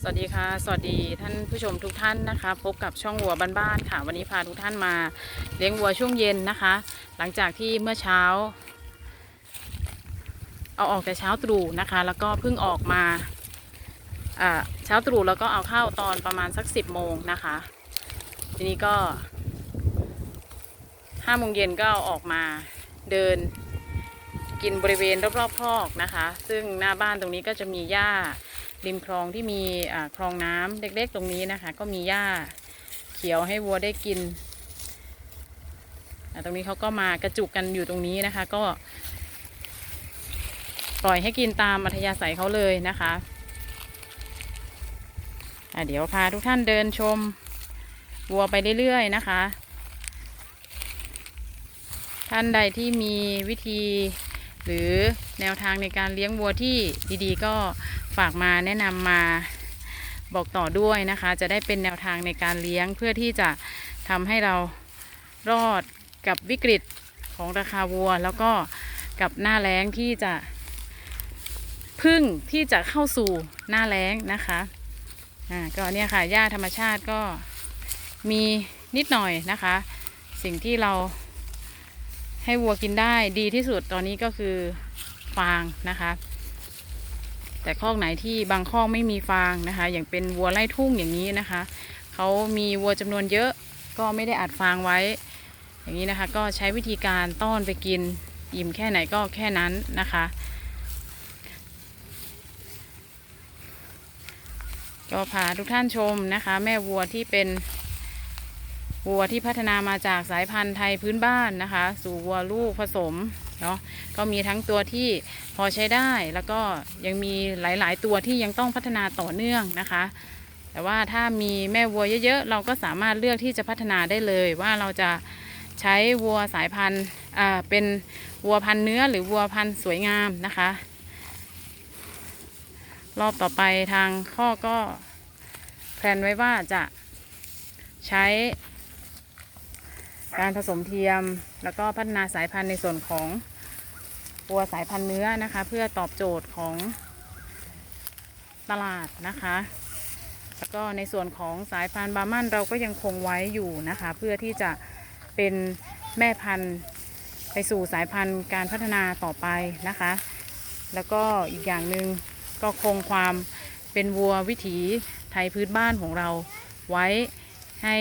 สวัสดีค่ะ สวัสดีท่านผู้ชมทุกท่านนะคะ พบกับช่องวัวบ้านๆค่ะ วันนี้พาทุกท่านมาเลี้ยงวัวช่วงเย็นนะคะ หลังจากที่เมื่อเช้า เอาออกแต่เช้าตรู่นะคะ แล้วก็เพิ่งออกมาเช้าตรู่แล้วก็เอาเข้าตอนประมาณสักสิบโมงนะคะ ทีนี้ก็ห้าโมงเย็นก็เอาออกมาเดิน กินบริเวณรอบๆคอกนะคะ ซึ่งหน้าบ้านตรงนี้ก็จะมีหญ้าริมคลองที่มีคลองน้ำเล็กๆ ตรงนี้นะคะ ก็มีหญ้าเขียวให้วัวได้กิน ตรงนี้เขาก็มากระจุกกันอยู่ตรงนี้นะคะ ก็ ปล่อยให้กินตามอัธยาศัยเขาเลยนะคะเดี๋ยวพาทุกท่านเดินชมวัวไปเรื่อยๆนะคะ ท่านใดที่มีวิธี หรือแนวทางในการเลี้ยงวัวที่ดีๆ ก็ฝากมาแนะนำมาบอกต่อด้วยนะคะ จะได้เป็นแนวทางในการเลี้ยงเพื่อที่จะทำให้เรารอดกับวิกฤตของราคาวัว แล้วก็กับหน้าแล้งที่จะพึ่งที่จะเข้าสู่หน้าแล้งนะคะอ่าก็เนี่ยค่ะหญ้าธรรมชาติก็มีนิดหน่อยนะคะ สิ่งที่เรา ให้วัวกินได้ดีที่สุดตอนนี้ก็คือฟางนะคะ แต่คอกไหนที่บางคอกไม่มีฟางนะคะ อย่างเป็นวัวไล่ทุ่งอย่างนี้นะคะเขามีวัวจำนวนเยอะก็ไม่ได้อัดฟางไว้ อย่างนี้นะคะ ก็ใช้วิธีการต้อนไปกินอิ่มแค่ไหนก็แค่นั้นนะคะ ก็พาทุกท่านชมนะคะ แม่วัวที่เป็น วัวที่พัฒนามาจากสายพันธุ์ไทยพื้นบ้านนะคะ สู่วัวลูกผสมเนาะก็มีทั้งตัวที่พอใช้ได้แล้วก็ยังมีหลาย ๆ ตัวที่ยังต้องพัฒนาต่อเนื่องนะคะ แต่ว่าถ้ามีแม่วัวเยอะ ๆ เราก็สามารถเลือกที่จะพัฒนาได้เลยว่าเราจะใช้วัวสายพันธุ์อ่าเป็นวัวพันธุ์เนื้อหรือวัวพันธุ์สวยงามนะคะ รอบต่อไปทางข้อก็แพลนไว้ว่าจะใช้ การผสมเทียม แล้วก็พัฒนาสายพันธุ์ในส่วนของวัวสายพันธุ์เนื้อนะคะ เพื่อตอบโจทย์ของตลาดนะคะ แล้วก็ในส่วนของสายพันธุ์บาร์มันเราก็ยังคงไว้อยู่นะคะ เพื่อที่จะเป็นแม่พันธุ์ไปสู่สายพันธุ์การพัฒนาต่อไปนะคะ แล้วก็อีกอย่างหนึ่งก็คงความเป็นวัววิถีไทยพื้นบ้านของเราไว้ให้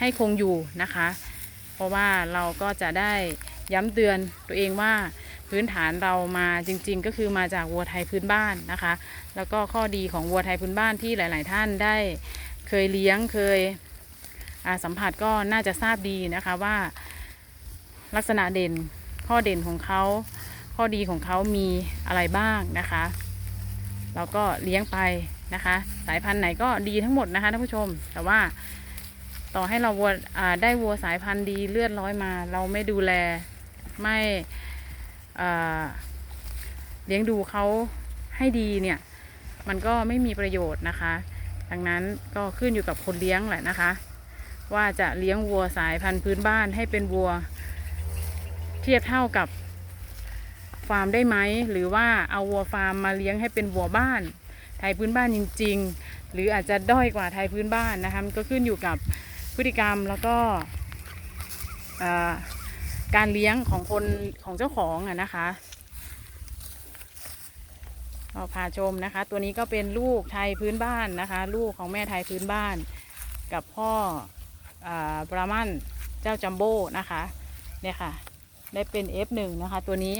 ให้คงอยู่นะคะ เพราะว่าเราก็จะได้ย้ำเตือนตัวเองว่าพื้นฐานเรามาจริงๆ ก็คือมาจากวัวไทยพื้นบ้านนะคะ แล้วก็ข้อดีของวัวไทยพื้นบ้านที่หลาย ๆ ท่านได้เคยเลี้ยงเคยสัมผัสก็น่าจะทราบดีนะคะว่าลักษณะเด่นข้อเด่นของเขาข้อดีของเขามีอะไรบ้างนะคะเราก็เลี้ยงไปนะคะ สายพันธุ์ไหนก็ดีทั้งหมดนะคะท่านผู้ชม แต่ว่า ต่อให้เราวัวได้วัวสายพันธุ์ดีเลือดร้อยมา เราไม่ดูแลไม่เลี้ยงดูเขาให้ดีเนี่ย มันก็ไม่มีประโยชน์นะคะ ดังนั้นก็ขึ้นอยู่กับคนเลี้ยงแหละนะคะ ว่าจะเลี้ยงวัวสายพันธุ์พื้นบ้านให้เป็นวัว เทียบเท่ากับฟาร์มได้ไหมหรือว่าเอาวัวฟาร์มมาเลี้ยงให้เป็นวัวบ้าน ไทยพื้นบ้านจริง ๆ หรืออาจจะด้อยกว่าไทยพื้นบ้านนะคะมันก็ขึ้นอยู่กับ พฤติกรรมแล้วก็การเลี้ยงของคนของเจ้าของอะนะคะก็พาชมนะคะ ตัวนี้ก็เป็นลูกไทยพื้นบ้านนะคะ ลูกของแม่ไทยพื้นบ้าน กับพ่ออบรามันเจ้าจัมโบ้นะคะเนี่ยค่ะ ได้เป็น F1 นะคะ ตัวนี้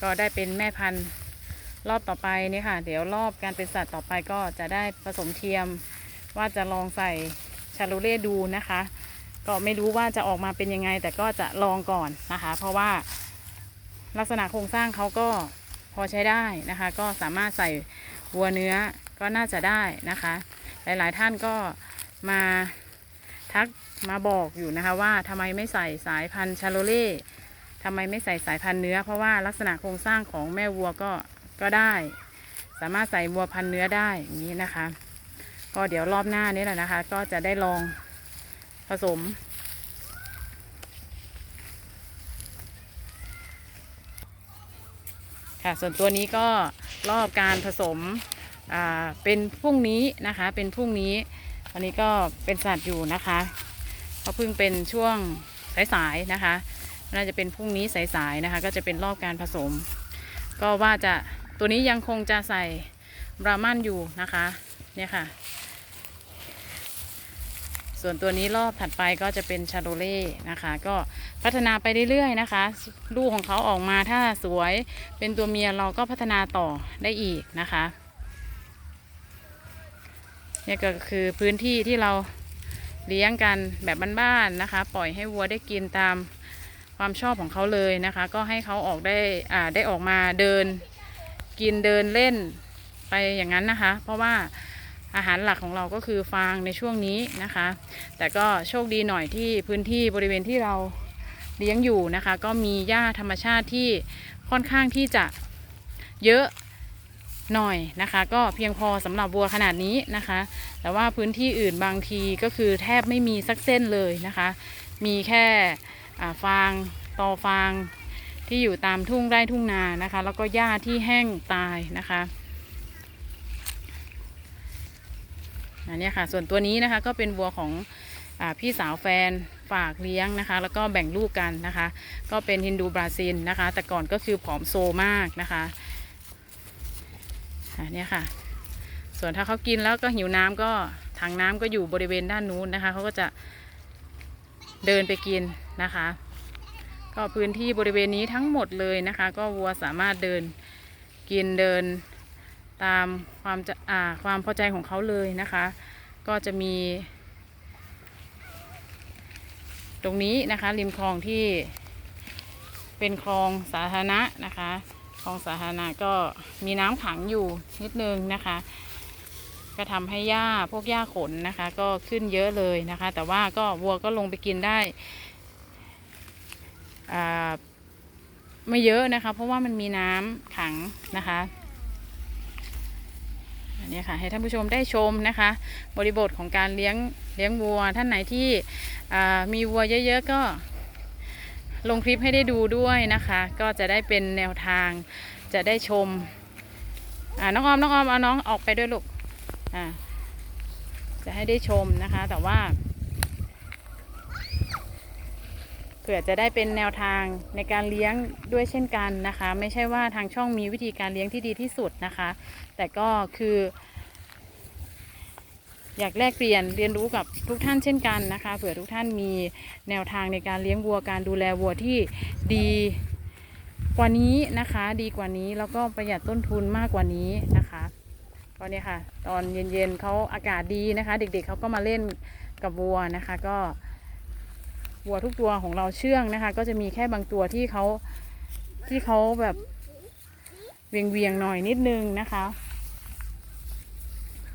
ก็ได้เป็นแม่พันธุ์ รอบต่อไปนี่ค่ะ เดี๋ยวรอบการเป็นสัตว์ต่อไปก็จะได้ผสมเทียม ว่าจะลองใส่ชาโลเล่ดูนะคะ ก็ไม่รู้ว่าจะออกมาเป็นยังไง แต่ก็จะลองก่อนนะคะ เพราะว่าลักษณะโครงสร้างเขาก็พอใช้ได้นะคะ ก็สามารถใส่วัวเนื้อก็น่าจะได้นะคะ หลายๆท่านก็มาทักมาบอกอยู่นะคะว่าทำไมไม่ใส่สายพันธุ์ชาโลเล่ทำไมไม่ใส่สายพันธุ์เนื้อ เพราะว่าลักษณะโครงสร้างของแม่วัวก็ ก็ได้ สามารถใส่วัวพันเนื้อได้อย่างนี้นะคะ ก็เดี๋ยวรอบหน้านี้แหละนะคะ ก็จะได้ลองผสม ค่ะส่วนตัวนี้ก็รอบการผสมอ่าเป็นพรุ่งนี้นะคะ เป็นพรุ่งนี้วันนี้ก็เป็นสัตว์อยู่นะคะก็เพิ่งเป็นช่วงสายๆนะคะ น่าจะเป็นพรุ่งนี้สายๆนะคะ ก็จะเป็นรอบการผสม ก็ว่าจะ ตัวนี้ยังคงจะใส่บรามันอยู่นะคะเนี่ยค่ะ ส่วนตัวนี้รอบถัดไปก็จะเป็นชาโดเล่นะคะ ก็พัฒนาไปเรื่อยๆนะคะลูกของเขาออกมาถ้าสวยเป็นตัวเมียเราก็พัฒนาต่อได้อีกนะคะเนี่ยก็คือพื้นที่ที่เราเลี้ยงกันแบบบ้านๆนะคะ ปล่อยให้วัวได้กินตามความชอบของเขาเลยนะคะ ก็ให้เขาออกได้อ่าได้ออกมาเดิน กินเดินเล่นไปอย่างนั้นนะคะ เพราะว่าอาหารหลักของเราก็คือฟางในช่วงนี้นะคะ แต่ก็โชคดีหน่อยที่พื้นที่บริเวณที่เราเลี้ยงอยู่นะคะ ก็มีหญ้าธรรมชาติที่ค่อนข้างที่จะเยอะหน่อยนะคะ ก็เพียงพอสำหรับวัวขนาดนี้นะคะ แต่ว่าพื้นที่อื่นบางทีก็คือแทบไม่มีสักเส้นเลยนะคะ มีแค่ฟางตอฟาง ที่อยู่ตามทุ่งไร่ทุ่งนานะคะ แล้วก็หญ้าที่แห้งตายนะคะอันนี้ค่ะ ส่วนตัวนี้นะคะก็เป็นวัวของอพี่สาวแฟนฝากเลี้ยงนะคะ แล้วก็แบ่งลูกกันนะคะ ก็เป็นฮินดูบราซิลนะคะ แต่ก่อนก็คือผอมโซมากนะคะอันนี้ค่ะ ส่วนถ้าเขากินแล้วก็หิวน้ำก็ถังน้ำก็อยู่บริเวณด้านนู้นนะคะเขาก็จะเดินไปกินนะคะ ก็พื้นที่บริเวณนี้ทั้งหมดเลยนะคะ ก็วัวสามารถเดินกินเดินตามความจะอ่าความพอใจของเขาเลยนะคะ ก็จะมี ตรงนี้นะคะ ริมคลองที่เป็นคลองสาธารณะนะคะคลองสาธารณะก็มีน้ำขังอยู่นิดนึงนะคะ ก็ทำให้หญ้าพวกหญ้าขนนะคะ ก็ขึ้นเยอะเลยนะคะ แต่ว่าก็วัวก็ลงไปกินได้ ไม่เยอะนะคะ เพราะว่ามันมีน้ำขังนะคะอันนี้ค่ะให้ท่านผู้ชมได้ชมนะคะ บริบทของการเลี้ยงเลี้ยงวัว ท่านไหนที่มีวัวเยอะ ๆ ก็ลงคลิปให้ได้ดูด้วยนะคะ ก็จะได้เป็นแนวทางจะได้ชมน้องออมน้องออมเอาน้องออกไปด้วยลูกจะให้ได้ชมนะคะ แต่ว่าเผื่อจะได้เป็นแนวทางในการเลี้ยงด้วยเช่นกันนะคะ ไม่ใช่ว่าทางช่องมีวิธีการเลี้ยงที่ดีที่สุดนะคะ แต่ก็คือ อยากแลกเปลี่ยนเรียนรู้กับทุกท่านเช่นกันนะคะ เผื่อทุกท่านมีแนวทางในการเลี้ยงวัวการดูแลวัวที่ดีกว่านี้นะคะ ดีกว่านี้แล้วก็ประหยัดต้นทุนมากกว่านี้นะคะก็เนี่ยค่ะ ตอนเย็นๆเขาอากาศดีนะคะ เด็กๆเขาก็มาเล่นกับวัวนะคะ ก็ วัวทุกตัวของเราเชื่องนะคะ ก็จะมีแค่บางตัวที่เขาที่เขาแบบเวียงเวียงหน่อยนิดนึงนะคะ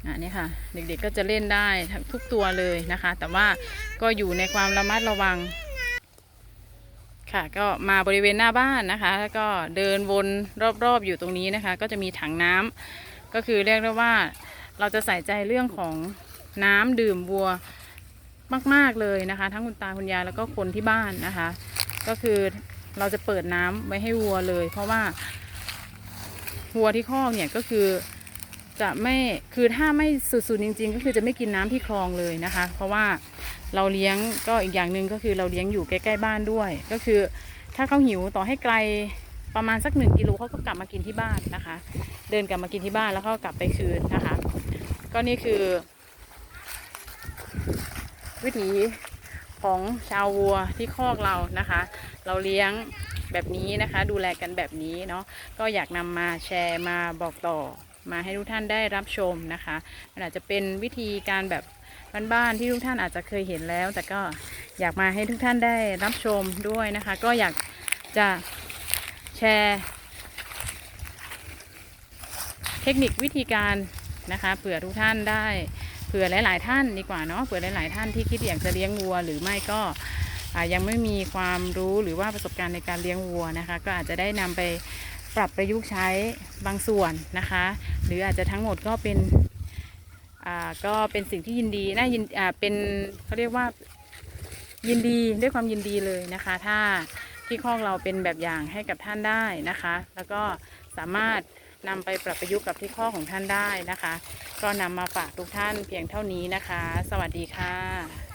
อะนี่ค่ะ เด็กๆก็จะเล่นได้ทุกตัวเลยนะคะ แต่ว่าก็อยู่ในความระมัดระวัง ค่ะ ก็มาบริเวณหน้าบ้านนะคะ แล้วก็เดินวนรอบๆอยู่ตรงนี้นะคะ ก็จะมีถังน้ำก็คือเรียกได้ว่าเราจะใส่ใจเรื่องของน้ำดื่มวัว มาก ๆเลยนะคะ ทั้งคุณตาคุณยายแล้วก็คนที่บ้านนะคะ ก็คือเราจะเปิดน้ำไว้ให้วัวเลย เพราะว่าวัวที่คอกเนี่ยก็คือจะไม่คือถ้าไม่สุดๆจริง ๆ ก็คือจะไม่กินน้ำที่คลองเลยนะคะ เพราะว่าเราเลี้ยงก็อีกอย่างหนึ่งก็คือเราเลี้ยงอยู่ใกล้ๆบ้านด้วย ก็คือถ้าเขาหิวต่อให้ไกลประมาณสักหนึ่งกิโลเขาก็กลับมากินที่บ้านนะคะ เดินกลับมากินที่บ้านแล้วก็กลับไปคืนนะคะ ก็นี่คือ วิถีของชาววัวที่คอกเรานะคะ เราเลี้ยงแบบนี้นะคะ ดูแลกันแบบนี้เนาะก็อยากนำมาแชร์มาบอกต่อมาให้ทุกท่านได้รับชมนะคะมันอาจจะเป็นวิธีการแบบบ้านๆที่ทุกท่านอาจจะเคยเห็นแล้ว แต่ก็อยากมาให้ทุกท่านได้รับชมด้วยนะคะ ก็อยากจะแชร์ เทคนิควิธีการนะคะเผื่อทุกท่านได้ เผื่อหลาย ๆ ท่านดีกว่าเนาะเผื่อหลาย ๆ ท่านที่คิดอยากจะเลี้ยงวัว หรือไม่ก็ยังไม่มีความรู้หรือว่าประสบการณ์ในการเลี้ยงวัวนะคะ ก็อาจจะได้นำไปปรับประยุกต์ใช้บางส่วนนะคะ หรืออาจจะทั้งหมดก็เป็นก็เป็นสิ่งที่ยินดีน่ายินเป็นเขาเรียกว่ายินดีด้วยความยินดีเลยนะคะ ถ้าที่คอกเราเป็นแบบอย่างให้กับท่านได้นะคะ แล้วก็สามารถนำไปปรับประยุกต์กับที่ข้อของท่านได้นะคะ ก็นำมาฝากทุกท่านเพียงเท่านี้นะคะ สวัสดีค่ะ